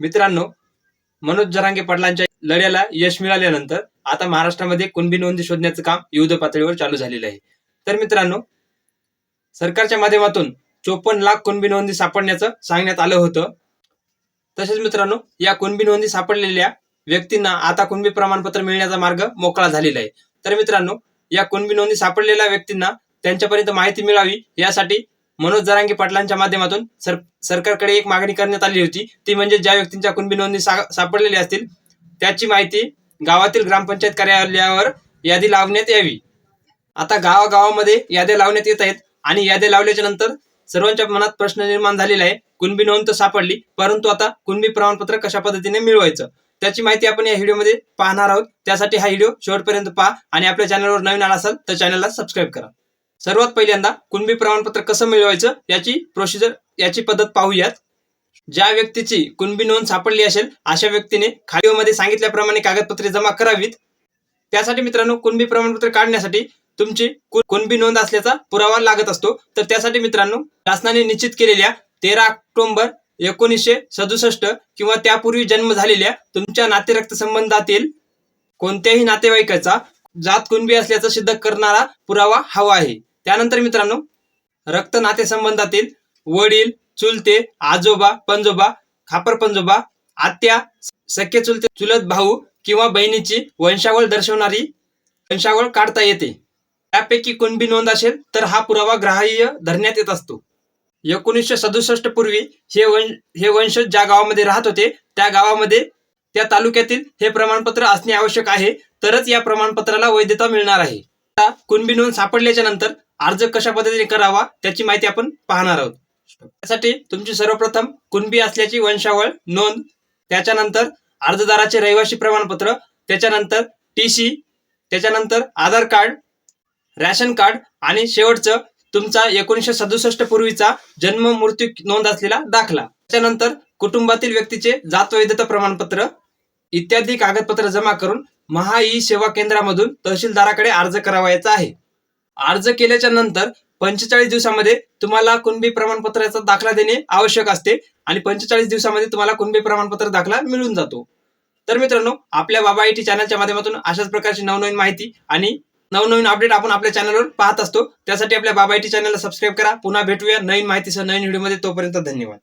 मित्रांनो मनोज जरांगे पाटलांच्या लढ्याला यश मिळाल्यानंतर आता महाराष्ट्रामध्ये कुणबी नोंदी शोधण्याचं काम युद्ध पातळीवर चालू झालेलं आहे. तर मित्रांनो सरकारच्या माध्यमातून चोपन्न लाख कुणबी नोंदी सापडण्याचं सांगण्यात आलं होतं. तसेच मित्रांनो या कुणबी नोंदी सापडलेल्या व्यक्तींना आता कुणबी प्रमाणपत्र मिळण्याचा मार्ग मोकळा झालेला आहे. तर मित्रांनो या कुणबी नोंदी सापडलेल्या व्यक्तींना त्यांच्यापर्यंत माहिती मिळावी यासाठी मनोज जरांगे पाटलांच्या माध्यमातून सर सरकारकडे एक मागणी करण्यात आली होती. ती म्हणजे ज्या व्यक्तींच्या कुणबी नोंदणी सापडलेली सापडलेल्या असतील त्याची माहिती गावातील ग्रामपंचायत कार्यालयावर यादी लावण्यात यावी. आता गावागावामध्ये याद्या लावण्यात येत आहेत आणि याद्या लावल्याच्या नंतर सर्वांच्या मनात प्रश्न निर्माण झालेला आहे कुणबी नोंद तर सापडली परंतु आता कुणबी प्रमाणपत्र कशा पद्धतीने मिळवायचं? त्याची माहिती आपण या व्हिडिओमध्ये पाहणार आहोत. त्यासाठी हा व्हिडिओ शेवटपर्यंत पहा आणि आपल्या चॅनलवर नवीन आला असाल तर चॅनलला सबस्क्राईब करा. सर्वात पहिल्यांदा कुणबी प्रमाणपत्र कसं मिळवायचं याची प्रोसिजर याची पद्धत पाहूयात. ज्या व्यक्तीची कुणबी नोंद सापडली असेल अशा व्यक्तीने खालीमध्ये सांगितल्याप्रमाणे कागदपत्रे जमा करावीत. त्यासाठी मित्रांनो कुणबी प्रमाणपत्र काढण्यासाठी तुमची कु- कुणबी नोंद असल्याचा पुरावा लागत असतो. तर त्यासाठी मित्रांनो शासनाने निश्चित केलेल्या तेरा ऑक्टोंबर एकोणीसशे सदुसष्ट किंवा त्यापूर्वी जन्म झालेल्या तुमच्या नातेरक्त संबंधातील कोणत्याही नातेवाईकाचा जात कुणबी असल्याचं सिद्ध करणारा पुरावा हवा आहे. त्यानंतर मित्रांनो रक्त नातेसंबंधातील वडील चुलते आजोबा पंजोबा खापर पंजोबा आत्या सख्खे चुलते चुलत भाऊ किंवा बहिणीची वंशावळ दर्शवणारी वंशावळ काढता येते. त्यापैकी कुणबी नोंद असेल तर हा पुरावा ग्राह्य धरण्यात येत असतो. एकोणीसशे सदुसष्ट पूर्वी हे वंश हे वंशज ज्या गावामध्ये राहत होते त्या गावामध्ये त्या तालुक्यातील हे प्रमाणपत्र असणे आवश्यक आहे तरच या प्रमाणपत्राला वैधता मिळणार आहे. कुणबी नोंद सापडल्याच्या नंतर अर्ज कशा पद्धतीने करावा त्याची माहिती आपण पाहणार आहोत. त्यासाठी तुमची सर्वप्रथम कुणबी असल्याची वंशावळ नोंद त्याच्यानंतर अर्जदाराचे रहिवासी प्रमाणपत्र त्याच्यानंतर टी सी त्याच्यानंतर आधार कार्ड रॅशन कार्ड आणि शेवटचं तुमचा एकोणीसशे सदुसष्ट पूर्वीचा जन्म मृत्यू नोंद असलेला दाखला. त्याच्यानंतर कुटुंबातील व्यक्तीचे जात वैधता प्रमाणपत्र इत्यादी कागदपत्र जमा करून महा ई सेवा केंद्रामधून तहसीलदाराकडे अर्ज करावायचा आहे. अर्ज केल्याच्यानंतर पंचेचाळीस दिवसामध्ये तुम्हाला कुणबी प्रमाणपत्राचा दाखला देणे आवश्यक असते आणि पंचेचाळीस दिवसामध्ये तुम्हाला कुणबी प्रमाणपत्र दाखला मिळून जातो. तर मित्रांनो आपल्या बाबा आय टी चॅनलच्या माध्यमातून अशाच प्रकारची नवनवीन माहिती आणि नवनवीन अपडेट आपण आपल्या चॅनलवर पाहत असतो. त्यासाठी आपल्या बाबा आय टी चॅनलला सबस्क्राईब करा. पुन्हा भेटूया नवीन माहितीसह नवीन व्हिडिओमध्ये तोपर्यंत धन्यवाद.